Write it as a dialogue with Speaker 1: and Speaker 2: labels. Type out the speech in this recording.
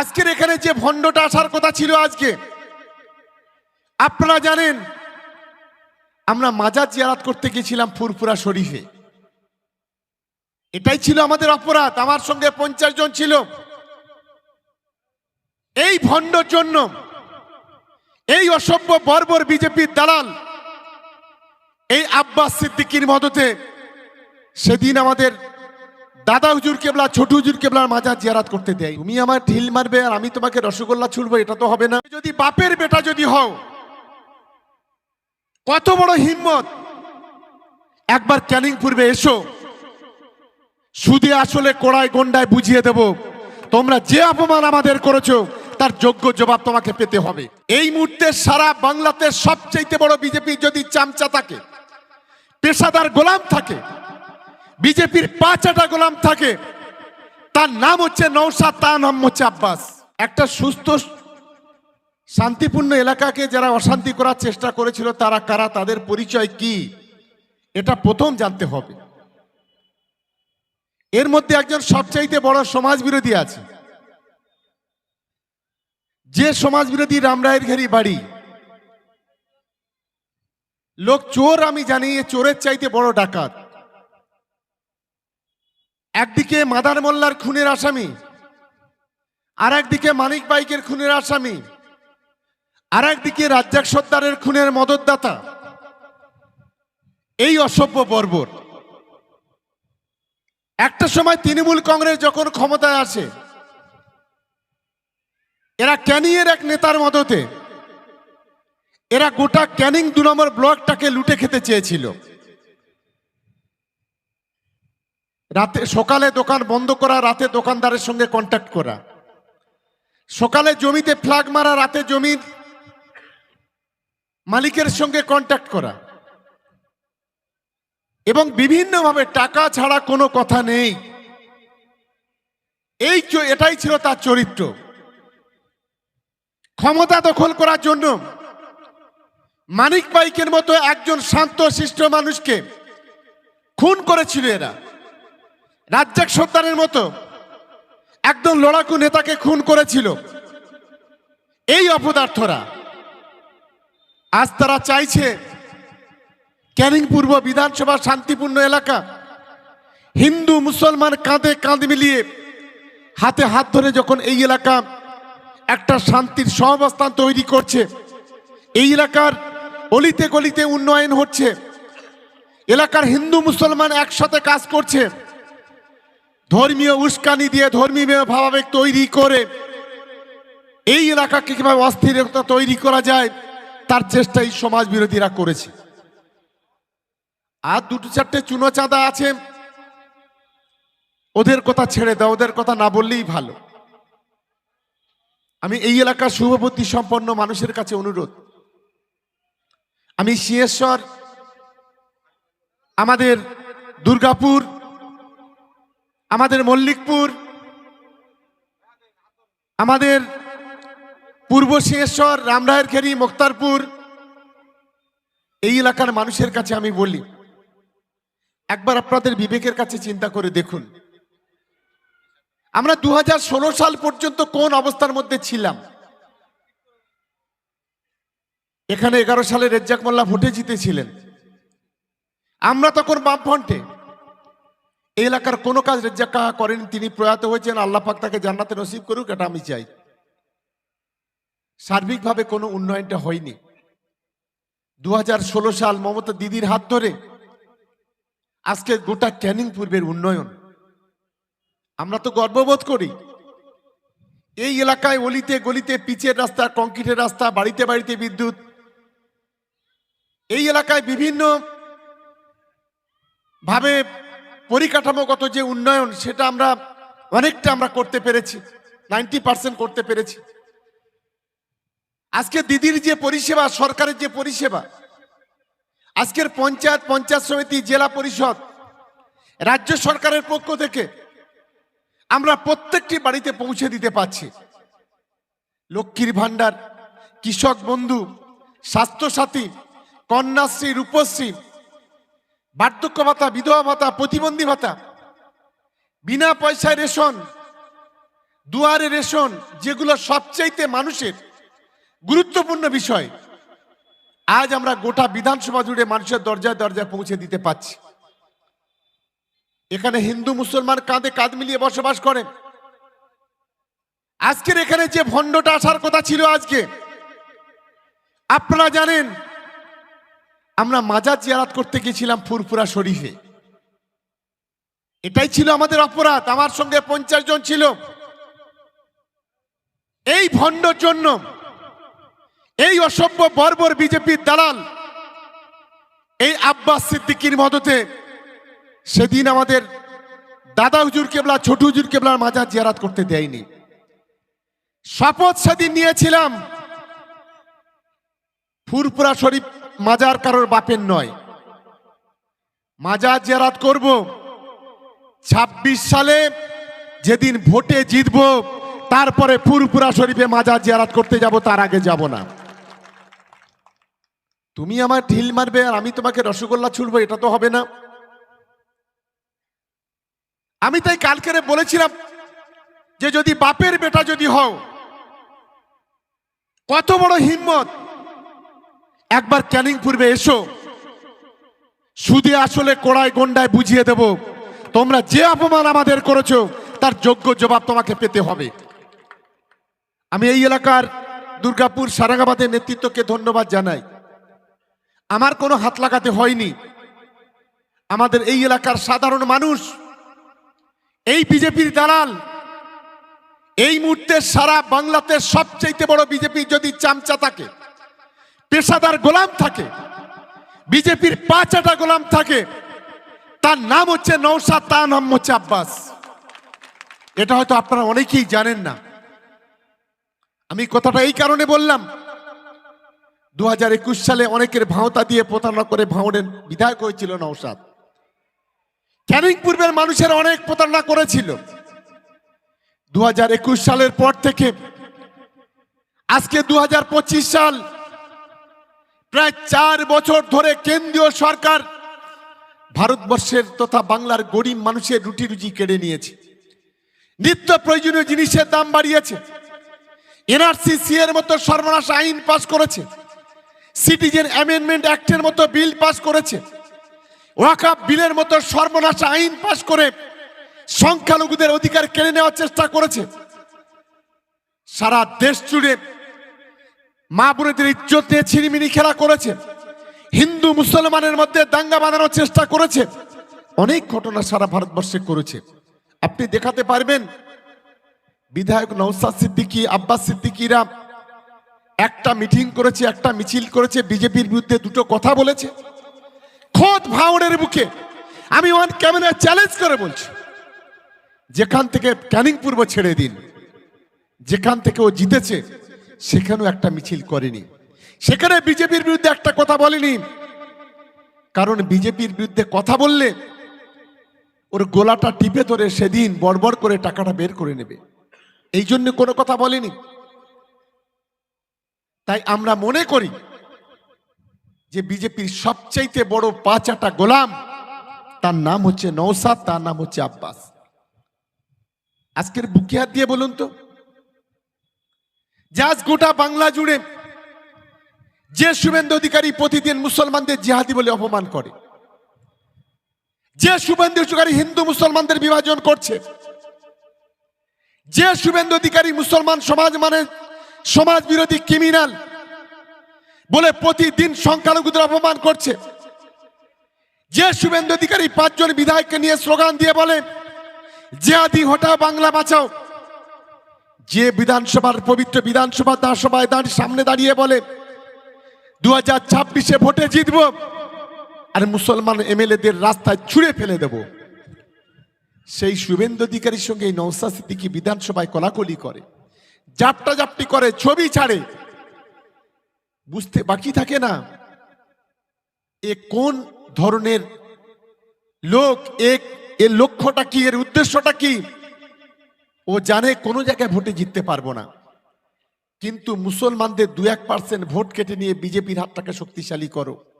Speaker 1: আজকের এখানে যে ভণ্ডটা আসার কথা ছিল আজকে, আপনারা জানেন, আমরা মাজার জিয়ারাত করতে গেছিলাম ফুরফুরা শরীফে। এটাই ছিল আমাদের অপরাধ, আমার সঙ্গে পঞ্চাশ জন ছিল। এই ভণ্ডর জন্য, এই অসভ্য বর্বর বিজেপির দালাল, এই আব্বাস সিদ্দিকির মদতে সেদিন আমাদের দাদা হুজুর কেবলা, ছোট হুজুর কেবলার মাজার জিয়ারাত করতে দেয়। তুমি আমার ঢিল মারবে আর আমি তোমাকে রসগোল্লা ছুড়বো, এটা তো হবে না। যদি বাপের বেটা যদি হও, কত বড় হিম্মত। একবার ক্যানিং পূর্বে এসো, সুদে আসলে কোড়ায় গন্ডায় বুঝিয়ে দেব, তোমরা যে অপমান আমাদের করেছ, তার যোগ্য জবাব তোমাকে পেতে হবে। এই মুহূর্তে সারা বাংলাতে সবচেয়ে বড় বিজেপি যদি চামচা থাকে, পেশাদার গোলাম থাকে বিজেপির পাঁচাটা গোলাম থাকে। তার নাম হচ্ছে নৌসাদ তার নাম হচ্ছে আব্বাস। একটা সুস্থ, শান্তিপূর্ণ এলাকাকে যারা অশান্তি করার চেষ্টা করেছিল, তারা কারা, তাদের পরিচয় কি? এটা প্রথম জানতে হবে। এর মধ্যে একজন সবচাইতে বড় সমাজ বিরোধী আছে। যে সমাজ বিরোধী রামরায়ের ঘেরি বাড়ি। লোক চোর আমি জানি চোরের চাইতে বড় ডাকাত। একদিকে মাদার মোল্লার খুনের আসামি আর একদিকে মানিক বাইকের খুনের আসামি আর একদিকে রাজ্জাক সর্দারের খুনের মদতদাতা। এই অসভ্য বর্বর। একটা সময় তৃণমূল কংগ্রেস যখন ক্ষমতায় আসে, এরা ক্যানিংয়ের এক নেতার মদতে, এরা গোটা ক্যানিং দু নম্বর ব্লকটাকে লুটে খেতে চেয়েছিল। রাতে, সকালে দোকান বন্ধ করা, রাতে দোকানদারের সঙ্গে কন্ট্যাক্ট করা। সকালে জমিতে ফ্ল্যাগ মারা, রাতে জমির মালিকের সঙ্গে কন্ট্যাক্ট করা। এবং বিভিন্নভাবে টাকা ছাড়া কোনো কথা নেই। এই এটাই ছিল তার চরিত্র। ক্ষমতা দখল করার জন্য মানিক বাইকের মতো একজন শান্ত, শিষ্ট মানুষকে খুন করেছিল এরা। রাজ্জাক সর্দারের মতো একদম লড়াকু নেতাকে খুন করেছিল। এই অপদার্থরা আজ তারা চাইছে ক্যানিং পূর্ব বিধানসভা শান্তিপূর্ণ এলাকা। হিন্দু, মুসলমান কাঁধে কাঁধ মিলিয়ে হাতে হাত ধরে যখন এই এলাকা একটা শান্তির সহাবস্থান তৈরি করছে, এই এলাকার অলিতে গলিতে উন্নয়ন হচ্ছে, এলাকার হিন্দু, মুসলমান একসাথে কাজ করছে ধর্মীয় উস্কানি দিয়ে ধর্মীয় ভাবাবেগ তৈরি করে এই এলাকাকে কীভাবে অস্থিরতা তৈরি করা যায়, তার চেষ্টা এই সমাজ বিরোধীরা করেছে। আর দুটো চারটে চুনো চাঁদা আছে, ওদের কথা ছেড়ে দাও, ওদের কথা না বললেই ভালো। আমি এই এলাকার শুভবুদ্ধি সম্পন্ন মানুষের কাছে অনুরোধ। আমি সিংহেশ্বর আমাদের দুর্গাপুর আমাদের মল্লিকপুর, আমাদের পূর্ব সিংহেশ্বর রামরায়ের খেরি, মুক্তারপুর, এই এলাকার মানুষের কাছে আমি বলি, একবার আপনাদের বিবেকের কাছে চিন্তা করে দেখুন। আমরা দু হাজার ষোলো সাল পর্যন্ত কোন অবস্থার মধ্যে ছিলাম? এখানে এগারো সালে রেজ্জাক মোল্লা ভোটে জিতেছিলেন। আমরা তখন বামফ্রন্টে। এই এলাকার কোনো কাজ রেজ্জাক কাহা করেন, তিনি প্রয়াত হয়েছেন, আল্লাহ পাক তাকে জান্নাতে নসিব করুক, এটা আমি চাই। সার্বিকভাবে কোনো উন্নয়নটা হয়নি। দু হাজার ষোলো সাল মমতা দিদির হাত ধরে আজকে গোটা ক্যানিং পূর্বের উন্নয়ন। আমরা তো গর্ববোধ করি, এই এলাকায় অলিতে গলিতে, পিচের রাস্তা, কংক্রিটের রাস্তা, বাড়িতে বাড়িতে বিদ্যুৎ। এই এলাকায় বিভিন্ন ভাবে পরিকাঠামোগত যে উন্নয়ন, সেটা আমরা অনেকটা আমরা করতে পেরেছি, নাইনটি পার্সেন্ট করতে পেরেছি। আজকে দিদির যে পরিষেবা, সরকারের যে পরিষেবা, আজকের পঞ্চায়েত পঞ্চায়েত সমিতি, জেলা পরিষদ, রাজ্য সরকারের পক্ষ থেকে আমরা প্রত্যেকটি বাড়িতে পৌঁছে দিতে পারছি। লক্ষ্মীর ভাণ্ডার, কৃষক বন্ধু, স্বাস্থ্যসাথী, কন্যাশ্রী, রূপশ্রী বার্ধক্য ভাতা, বিধবা ভাতা, প্রতিবন্ধী ভাতা। বিনা পয়সায় রেশন, দুয়ারে রেশন, যেগুলো সবচাইতে মানুষের গুরুত্বপূর্ণ বিষয়, আজ আমরা গোটা বিধানসভা জুড়ে মানুষের দরজায় দরজায় পৌঁছে দিতে পারছি। এখানে হিন্দু মুসলমান কাঁধে কাঁধ মিলিয়ে বসবাস করে আজকের এখানে যে ভণ্ডটা আসার কথা ছিল আজকে, আপনারা জানেন আমরা মাজার জিয়ারাত করতে গেছিলাম ফুরফুরা শরীফে। এটাই ছিল আমাদের অপরাধ, আমার সঙ্গে পঞ্চাশ জন ছিল। এই ভণ্ডর জন্য, এই অসভ্য বর্বর বিজেপির দালাল, এই আব্বাস সিদ্দিকির মদতে সেদিন আমাদের দাদা হুজুর কেবলা, ছোট হুজুর কেবলার মাজার জিয়ারাত করতে দেয়নি। শপথ সেদিন নিয়েছিলাম ফুরপুরা শরীফ মাজার কারোর বাপের নয়। মাজার জিয়ারাত করব। ছাব্বিশ সালে যেদিন ভোটে জিতব, তারপরে ফুরপুরা শরীফে মাজার জিয়ারাত করতে যাব, তার আগে যাব না। তুমি আমার ঢিল মারবে আর আমি তোমাকে রসগোল্লা ছুড়বো, এটা তো হবে না। আমি তাই কালকেরে বলেছিলাম যে যদি বাপের বেটা যদি হও, কত বড় হিম্মত। একবার ক্যানিং পূর্বে এসো। সুদে আসলে কোড়ায় গন্ডায় বুঝিয়ে দেব। তোমরা যে অপমান আমাদের করেছ, তার যোগ্য জবাব তোমাকে পেতে হবে। আমি এই এলাকার দুর্গাপুর সারাঙ্গাবাদের নেতৃত্বকে ধন্যবাদ জানাই। আমার কোনো হাত লাগাতে হয়নি। আমাদের এই এলাকার সাধারণ মানুষ, এই বিজেপির দালাল, এই মুহূর্তে সারা বাংলাতে সবচেয়ে বড় বিজেপি যদি চামচা থাকে পেশাদার গোলাম থাকে, বিজেপির পাঁচাটা গোলাম থাকে, তার নাম হচ্ছে নৌসাদ তার নাম হচ্ছে আব্বাস। এটা হয়তো আপনারা অনেকেই জানেন না। আমি কথাটা এই কারণে বললাম, দুহাজার একুশ সালে অনেকের ভাওতা দিয়ে প্রতারণা করে ভাঙড়ের বিধায়ক হয়েছিল নৌসাদ ক্যানিং পূর্বের মানুষের অনেক প্রতারণা করেছিল। দু হাজার একুশ সালের পর থেকে, আজকে দু হাজার পঁচিশ সাল প্রায় চার বছর ধরে কেন্দ্রীয় সরকার ভারতবর্ষের তথা বাংলার গরিব মানুষের রুটি রুজি কেড়ে নিয়েছে। নিত্য প্রয়োজনীয় জিনিসের দাম বাড়িয়েছে। এনআরসি এর মতো সর্বনাশ আইন পাশ করেছে। সিটিজেন অ্যামেন্ডমেন্ট অ্যাক্টের মতো বিল পাশ করেছে। ওয়াকাপ বিলের মতো সর্বনাশ আইন পাশ করে সংখ্যালঘুদের অধিকার কেড়ে নেওয়ার চেষ্টা করেছে। সারা দেশ জুড়ে মা বোনেদের ইজ্জত নিয়ে ছিনিমিনি খেলা করেছে। হিন্দু মুসলমানের মধ্যে দাঙ্গা বাঁধানোর চেষ্টা করেছে। অনেক ঘটনা সারা ভারতবর্ষে করেছে। আপনি দেখাতে পারবেন, বিধায়ক নৌসাদ সিদ্দিকী, আব্বাস সিদ্দিকীরা একটা মিটিং করেছে, একটা মিছিল করেছে, বিজেপির বিরুদ্ধে দুটো কথা বলেছে। খোদ ভাওড়ের বুকে আমি ওয়ান ক্যামেরা চ্যালেঞ্জ করে বলছি, যেখান থেকে ক্যানিং পূর্ব ছেড়ে দিন, যেখান থেকে ও জিতেছে সেখানেও একটা মিছিল করেনি। সেখানে বিজেপির বিরুদ্ধে একটা কথা বলেনি। কারণ বিজেপির বিরুদ্ধে কথা বললে ওর গোলাটা টিপে ধরে সেদিন বড়বড় করে টাকাটা বের করে নেবে। এই জন্য কোনো কথা বলেনি। তাই আমরা মনে করি যে বিজেপির সবচাইতে বড় পাঁচাটা গোলাম, তার নাম হচ্ছে নৌসাদ তার নাম হচ্ছে আব্বাস। আজকের বুকে হাত দিয়ে বলুন তো। জাজ গোটা বাংলা জুড়ে যে শুভেন্দু অধিকারী প্রতিদিন মুসলমানদের জিহাদি বলে অপমান করে, যে শুভেন্দু অধিকারী হিন্দু মুসলমানদের বিভাজন করছে, যে শুভেন্দু অধিকারী মুসলমান সমাজ মানে সমাজ বিরোধী ক্রিমিনাল বলে প্রতিদিন সংখ্যালঘুদের অপমান করছে, যে শুভেন্দু অধিকারী পাঁচজন বিধায়ককে নিয়ে স্লোগান দিয়ে বলে, জিহাদি হটাও বাংলা বাঁচাও। যে বিধানসভার পবিত্র বিধানসভা তার সভায় দাঁড়িয়ে সামনে দাঁড়িয়ে বলে দু হাজার ছাব্বিশে ভোটে জিতব আর মুসলমান এমএলএদের রাস্তায় ছুঁড়ে ফেলে দেব। সেই শুভেন্দু অধিকারীর সঙ্গে এই নৌসা সিদ্দিকি বিধানসভায় কলাকলি করে, জাপটা জাপটি করে, ছবি ছাড়ে। বুঝতে বাকি থাকে না এ কোন ধরনের লোক এক এর লক্ষ্যটা কি, এর উদ্দেশ্যটা কি? ও জানে কোনো জায়গায় ভোটে জিততে পারব না। কিন্তু মুসলমানদের দু এক পার্সেন্ট ভোট কেটে নিয়ে বিজেপির হাতটাকে শক্তিশালী করো।